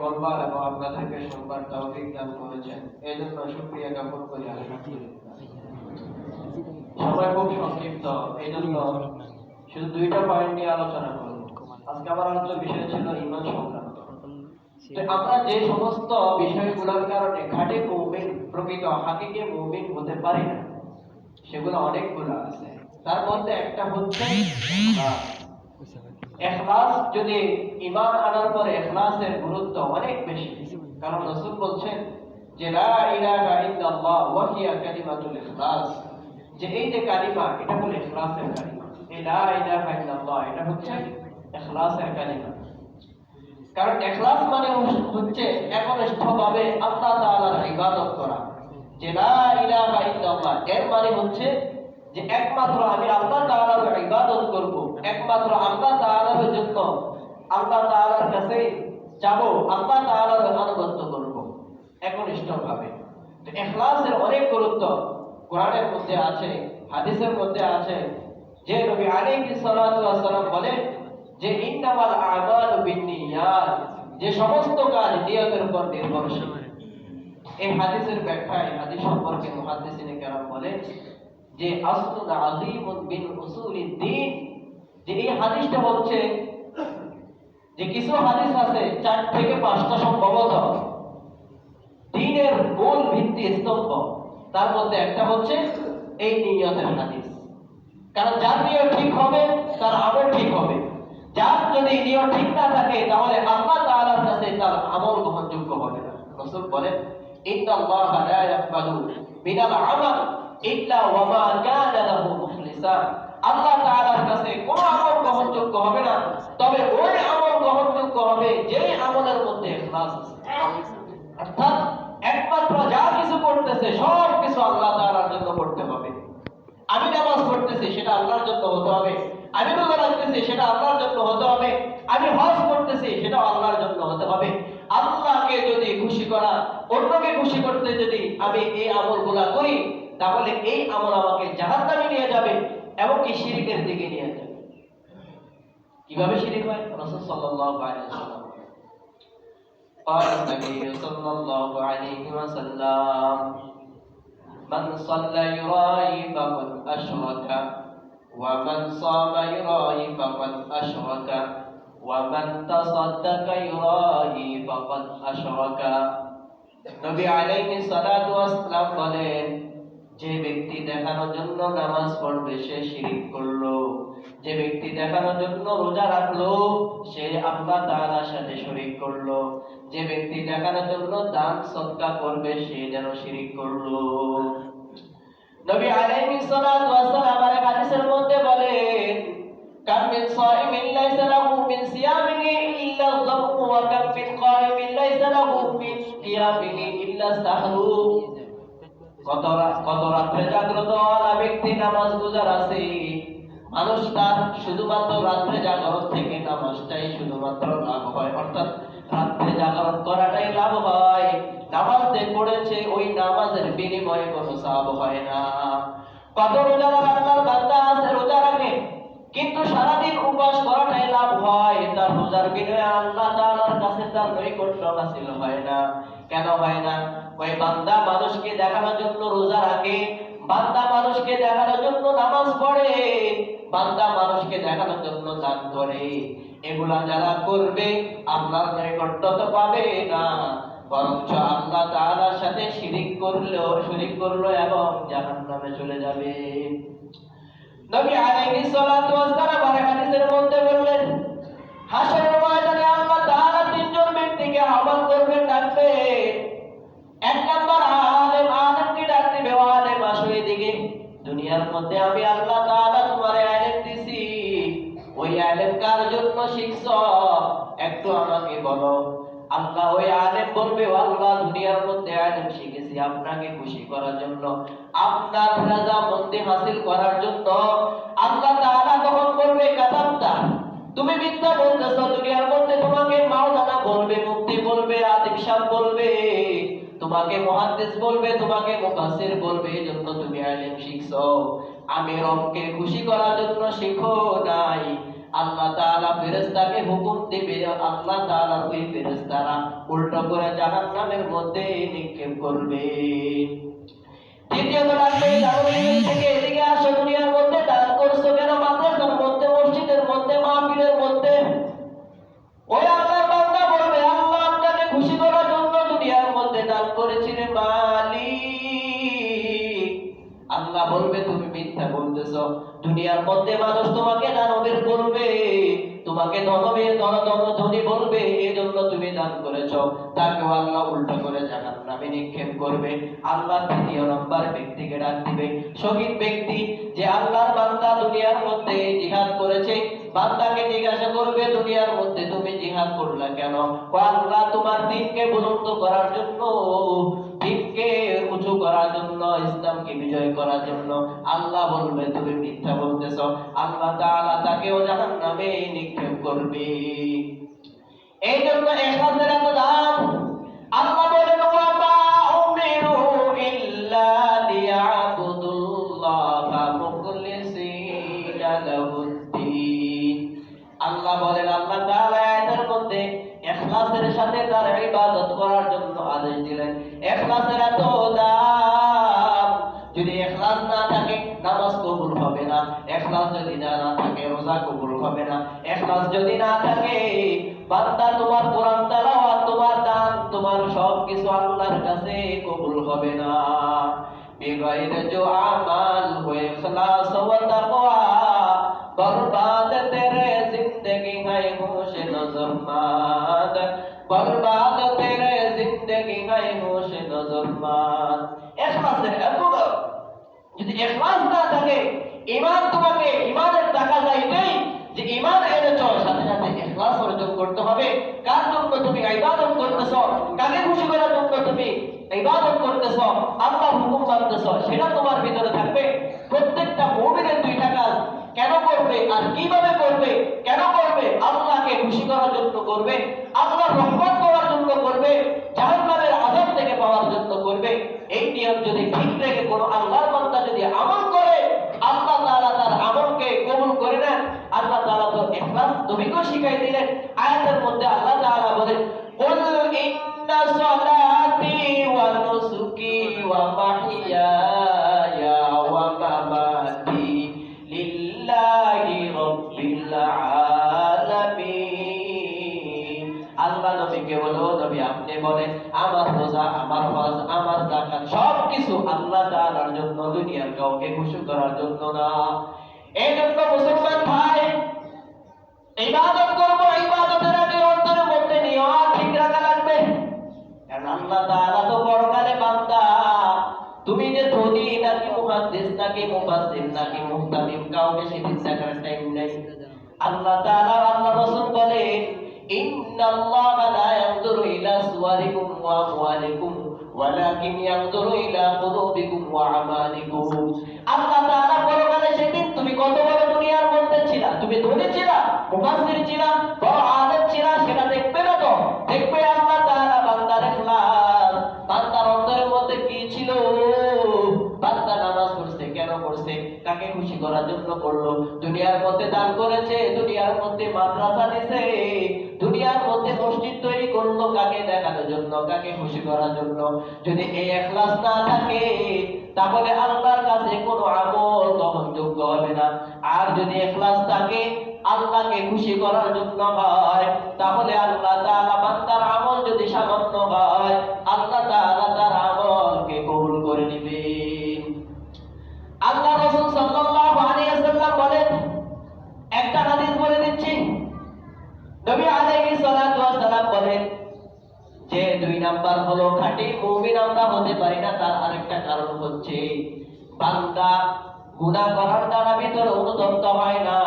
বলবার এবং আপনাদেরকে শুনবার তৌফিক দান করেছেন। এই জন্য শুক্রিয়া জ্ঞাপন করি সময় খুব সংক্ষিপ্ত এই জন্য শুধু দুইটা পয়েন্ট নিয়ে আলোচনা করব। আজকে আমার আলোচনার বিষয় ছিল ইমান সংক্রান্ত। আমরা যে সমস্ত বিষয়গুলোর কারণে খাঁটি মুমিন, প্রকৃত হাকিকে মুমিন হতে পারি না, সেগুলো অনেকগুলো আছে। তার মধ্যে একটা হচ্ছে। এখলাস যদি ইমান আনার পরে এখলাসের গুরুত্ব অনেক বেশি। কারণ রাসূল বলছেন যে ইখলাস। মানে হচ্ছে আল্লাহ করা। যে মানে হচ্ছে যে, একমাত্র আমি আল্লাহ ইবাদত করব। একমাত্র আল্লাহ তাআলার জন্য আল্লাহ তাআলার কাছে যাব, আল্লাহ তাআলার আনুগত্য করব, একনিষ্ঠভাবে। তো ইখলাসের অনেক গুরুত্ব কোরআনের মধ্যে আছে, হাদিসের মধ্যে আছে। যে নবী আলাইহিস সালাম বলেন যে, ইন্নামাল আমালু বিন্নিয়াত যে সমস্ত কাজ নিয়তের উপর নির্ভরশীল। এই হাদিসের ব্যাখ্যায় হাদিস সম্পর্কে মুহাদ্দিসিনে কেরাম বলেন যে আসলুন আযীমুন বিন উসুলিদ দ্বীন যে এই হাদিসটা বলছে যে কিছু হাদিস আছে চার থেকে পাঁচটা সম্ভবত দ্বীনের মূল ভিত্তি স্তম্ভ। তার মধ্যে একটা হচ্ছে এই নিয়তের হাদিস। কারণ যার নিয়ত ঠিক হবে, তার আমল ঠিক হবে। যার যদি নিয়ত ঠিক না থাকে, তাহলে আল্লাহ তাআলার কাছে তার আমল গ্রহণযোগ্য হবে না। রাসূল বলেন, ইন্নাল্লাহা লা ইয়াকবালু মিনাল আমাল ইল্লা ওয়া মা কানা লাহু মুখলিসান। আল্লাহ তাআলার কাছে কোনো আমল গ্রহণযোগ্য হবে না। তবে ওই আমল গ্রহণযোগ্য হবে যে আমলের মধ্যে ইখলাস আছে। অর্থাৎ একমাত্র যা কিছু করতেছে, সব কিছু আল্লাহ তাআলার জন্য করতে হবে। আমি নামাজ পড়তেছি, সেটা আল্লাহর জন্য হতে হবে। আমি রোজা রাখতেছি, সেটা আল্লাহর জন্য হতে হবে। আমি হজ করতেছি সেটা আল্লাহর জন্য হতে হবে। আল্লাহকে যদি খুশি করা, অন্যকে খুশি করতে যদি আমি এই আমলগুলা করি, তাহলে এই আমল আমাকে জাহান্নামে নিয়ে যাবে। এবং কি শিরিকের দিকে নিয়ে যাবে কিভাবে শিরিক হয় রাসূল সাল্লাল্লাহু আলাইহি ওয়াসাল্লাম قال النبي صلى الله عليه وسلم من صلى يرائي فقد أشرك ومن صام يرائي فقد أشرك ومن تصدق يرائي فقد أشرك নবী আলাইহিস সালাতু ওয়াসসালাম বলেন যে ব্যক্তি দেখানোর জন্য নামাজ পড়বে সে শিরিক করল। যে ব্যক্তি দেখানোর জন্য রোজা রাখল, সে আল্লাহ তাআলার সাথে শরীক করল। যে ব্যক্তি দেখানোর জন্য দান সদকা করবে, সে যেন শিরিক করল। নবী আলাইহিস সালাতু ওয়াসসালাম আর হাদিসের মধ্যে বলেন, কাম মিন সাইমিন লাইসা লাহু মিন সিয়ামিহি ইল্লা যাবু ওয়া কাম মিন কাইমিন লাইসা লাহু মিন কিয়ামিহি ইল্লা সাহরু। কত রাত্রে জাগ্রত ওয়ালা ব্যক্তি নামাজ গুজার আছে? মানুষ তার শুধুমাত্র রাত্রে জাগরণ থেকে নামাজটাই শুধুমাত্র লাভ হয়। অর্থাৎ রাত্রে জাগরণ করাটাই লাভ হয়। নামাজ যে পড়েছে, ওই নামাজের বিনিময়ে কোনো সাব হয় না। কত রোজার আল্লাহর বান্দা আছে রোজা রাখে, কিন্তু সারাদিন উপবাস করাটাই লাভ হয়। তার রোজার বিনিময়ে আল্লাহ তাআলার কাছে তার নৈকট্য হাসিল হয় না। কেন হয় না? ওই বান্দা মানুষকে দেখানোর জন্য রোজা রাখে, বান্দা মানুষকে দেখানোর জন্য নামাজ পড়ে, বান্দা মানুষকে দেখানোর জন্য দান করে। এগুলা যারা করবে, আল্লাহর নৈকট্য তো পাবে না। বরঞ্চ আল্লাহ তাআলার সাথে শিরিক করল শিরিক করল এবং জাহান্নামে চলে যাবে। নবী আলাইহিস সালাতু ওয়াস সালাম আর হাদিসের মধ্যে বললেন, হাসরের ময়দানে আল্লাহ তিনজন ব্যক্তিকে আহ্বান করবেন ডাকবেন এক নাম্বার আলেম আলেমকে ডাক দিবে আলেম আসো এদিকে। দুনিয়ার মধ্যে আমি আল্লাহ তাআলা তোমার আলেম দিছি। ওই আলেম কার জন্য শিখছ একটু আমাকে বলো। আল্লাহ ওই আলেম বলবে, আল্লাহ দুনিয়ার মধ্যে আলেম শিখেছি আপনাকে খুশি করার জন্য। আপনার রাজা মন্দি হাসিল করার জন্য। আল্লাহ তাআলা তখন বলবে, কাতাবটা তুমি বিদ্যা বলতেছ দুনিয়ার মধ্যে তোমাকে মাওলানা বলবে, মুফতি বলবে আদিব সাহেব বলবে, তোমাকে মুহাদ্দিস বলবে, তোমাকে মুফাসসির বলবে এজন্য তুমি ইলম শিখছো। আমি রবকে খুশি করার জন্য শিখো নাই। আল্লাহ তাআলা ফেরেশতাকে হুকুম দিবে, আল্লাহ তাআলা ওই ফেরেশতারা উল্টো করে জাহান্নামের মধ্যে নিক্ষেপ করবে। দ্বিতীয়ত লাগবে থেকে এদিকে আসো, দুনিয়ার মধ্যে দান করছ কেন? দান করেছ তাকে আল্লাহ উল্টো করে জাহান নামে নিক্ষেপ করবে। আল্লাহ তৃতীয় নম্বর ব্যক্তিকে ডাক দিবে। শহীদ ব্যক্তি যে আল্লাহর বান্দা দুনিয়ার মধ্যে জিহাদ করেছে, বান্দাকে জিজ্ঞাসা করবে, দুনিয়ার মধ্যে তুমি জিহাদ করলা কেন? আল্লাহ তোমার দিনকে বুলন্দ করার জন্য, দিনকে উঁচু করার জন্য, ইসলামকে বিজয় করার জন্য আল্লাহ বলবে, তুমি মিথ্যা বলতেছ। আল্লাহ তাআলা তাকেও জাহান্নামে নিক্ষেপ করবে। এই জন্য ইখলাসের এত দাম আল্লাহ বলেন ওয়া উমিরু ইল্লা লিয়াবুদুল্লাহা মুখলিসিনা লাহুদ্দিন আল্লাহ বলেন আল্লাহ তাআলা আয়াতের মধ্যে ইখলাসের সাথে করার জন্য আদেশ দিলেন। ইখলাসের এত দাম যদি না থাকে নামাজ কবুল হবে না। ইখলাস যদি না থাকে, রোজা কবুল হবে না। ইখলাস যদি না থাকে বান্দা তোমার কোরআন তেলাওয়াত, তোমার দান, তোমার সব কিছু আল্লাহর কাছে কবুল হবে না। জো আমাল হয়ে খলাস ওয়া তাকওয়া এত যদি ইখলাস না থাকে ইমান তোমাকে ইমানের টাকা যাইবে ইবাদত করতেছো কাকে খুশি করার জন্য তুমি, ইবাদত করতেছো আল্লাহর হুকুম মানতেছো, সেটা তোমার ভিতরে থাকবে। প্রত্যেকটা মুমিনের দুইটা কাজ, কেন করবে আর কীভাবে করবে, কেন করবে, আল্লাহকে খুশি করার জন্য করবে, আল্লাহর রহমত পাওয়ার জন্য করবে, জাহান্নামের আযাব থেকে পাওয়ার জন্য করবে। এই নিয়ম যদি ঠিক রেখে কোনো আল্লাহর বান্দা যদি আমল করে, আল্লাহ তাআলা তার আমলকে কবুল করে নেন। আল্লাহ তাআলা তো ইখলাস নবীকে শিখাই দিলেন। আয়াতের মধ্যে নবীকে বলো, নবী আপনি বলেন, আমার রোজা, আমার হজ, আমার যাকাত সব কিছু আল্লাহ তাআলার জন্য, দুনিয়ার কাউকে খুশি করার জন্য না। এই জন্য মুসলমান ভাই, ইবাদত করব, ইবাদতের আগে মধ্যে নিয়ত ঠিক রাখা লাগবে। কারণ আল্লাহ তাআলা তো বান্দা। তুমি যে ধনী নাকি মুহাদ্দিস নাকি মুফাসসির নাকি মুহতামিম, কাউকে সেদিন দেখার টাইম নেই। আল্লাহ তাআলা আল্লাহ রাসূল বলেন আল্লাহ তাআলা সেদিন, তুমি কত বড় দুনিয়ার মধ্যে তুমি ধনী মুফাসসির বড় আলেম সেটা দেখবে না তো? দেখবে আল্লাহ তাআলা বান্দার ইখলাস। বান্দার অন্তরের মধ্যে কি ছিল? বান্দা নামাজ পড়ছে, কেন করছে কাকে খুশি করার জন্য করল? দুনিয়ার মধ্যে দান করেছে, দুনিয়ার মধ্যে মাদ্রাসা দিছে। দুনিয়ার মধ্যে মসজিদ তৈরি করল, কাকে দেখানোর জন্য, কাকে খুশি করার জন্য? যদি এই এখলাস না থাকে, তাহলে আল্লাহর কাছে কোনো আমল গ্রহণযোগ্য হবে না। আর যদি এখলাস থাকে, আল্লাহকে খুশি করার জন্য হয়, তাহলে আল্লাহ তাআলা বান্দার আমল যদি সামান্য হয়, আল্লাহ তার নবী আলাইহিস সালাতু ওয়াস সালাম বলেন যে দুই নাম্বার হলো খাঁটি মুমিন আমরা হতে পারি না, তার আরেকটা কারণ হচ্ছে বান্দা গুনাহ করার দ্বারা ভিতরে অনুতপ্ত হয় না,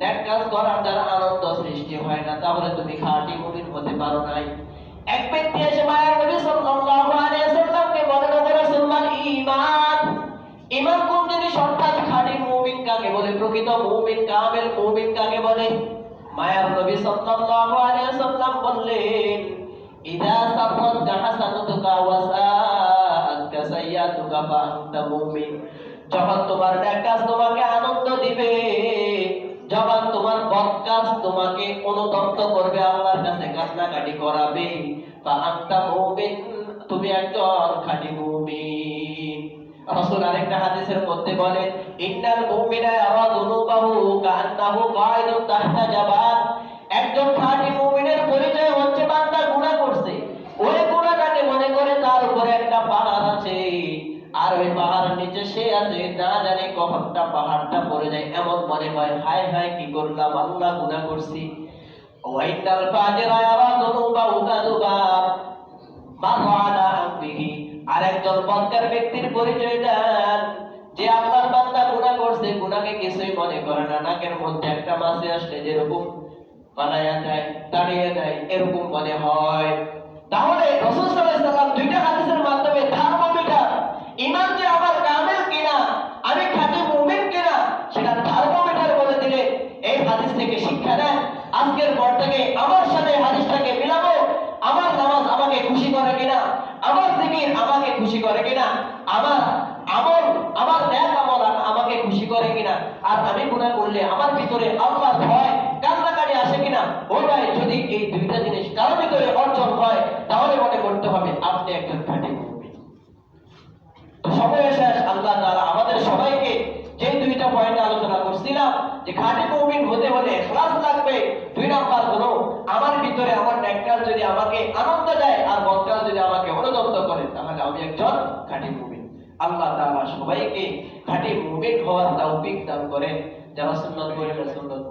নেক কাজ করার দ্বারা আনন্দ সৃষ্টি হয় না। তাহলে তুমি খাঁটি মুমিন হতে পারো নাই। এক ব্যক্তি এসে মায়ের নবী সাল্লাল্লাহু আলাইহি ওয়াসাল্লামকে বলেন ওগো রাসূলুল্লাহ, ঈমান ঈমান কোন জিনিস? অর্থাৎ খাঁটি মুমিন কাকে বলে? প্রকৃত মুমিন, কামেল মুমিন কাকে বলে? মায়ার নবী সাল্লাল্লাহু আলাইহি ওয়াসাল্লাম বললেন, ইদা সাফাত হাসানাতুকা ওয়া সাআতকা সাইয়াতুকা ফা আনতা মুমিন। যখন তোমার নেক কাজ তোমাকে আনন্দ দিবে, যখন তোমার তোমাকে অনুতপ্ত করবে, আল্লাহর কাছে কান্নাকাটি করাবে বা আন্তা মুমিন, তুমি একজন খাঁটি মুমিন। রাসূল আরেকটা হাদিসের মধ্যে বলেন ইন্নাল মুমিনা ইয়ারা দুনুবাহু কান্নাহু কায়দুন তাহতা জাবাল একজন খাঁটি মুমিনের পরিচয় হচ্ছে বান্দা গুনাহ করছে। ওই গুনাহটাকে মনে করে তার উপরে একটা পাহাড় আছে। আর ওই পাহাড়ের নিচে সে আছে, না জানি কখনটা পাহাড়টা পড়ে যায়। এমন মনে হয়, হায় হায়, কি করলাম, আল্লাহ গুনাহ করছি। ওয়াইনাল ফাজিরা ইয়ারা দুনুবাহু কাযুবাব মারওয়ানা আম্বিহি আর একজন বদকার ব্যক্তির পরিচয় দেন। যে আল্লাহর বান্দা গুনাহ করছে, গুনাহকে কিছুই মনে করে না। নাকের মধ্যে একটা মাছি আসলে যেরকম বানায়া দেয়, তাড়িয়ে দেয়, এরকম মনে হয়। তাহলে রাসূল সাল্লাম দুইটা হাদিসের মাধ্যমে ঈমান যে আমার কামেল কিনা, আমি মুমিন কিনা, সেটা থার্মোমিটার বলে দিলে এই হাদিস থেকে শিক্ষা দেন। আজকের পর থেকে আমার সাথে হাদিসটাকে মিলাবো। আমার নামাজ আমাকে খুশি করে কিনা আমার জিকির আমাকে খুশি করে কিনা? আমার আমল আমার ন্যাক আমল আমাকে খুশি করে কিনা? আর আমি গুনাহ করলে আমার ভিতরে আল্লাহ ভয় কান্নাকাটি আসে কিনা? ওটাই যদি এই দুইটা জিনিস কারও ভিতরে অর্জন হয়, তাহলে মনে করতে হবে আপনি একজন খাঁটি সময় শেষ, আল্লাহ তাআলা আমাদের সবাইকে যে দুইটা পয়েন্ট আলোচনা করছিলাম, যে খাঁটি মুমিন হতে হলে ইখলাস লাগবে, দুই নাম্বার হলো আমার ভিতরে আমার নেককার যদি আমাকে আনন্দ দেয় আর বদকার যদি আমাকে অনুদন্ত করে, তাহলে আমি একজন খাঁটি মুমিন। আল্লাহ তাআলা সবাইকে খাঁটি মুমিন হওয়ার তৌফিক দান করেন। যারা সুন্নাত করে সুন্নাত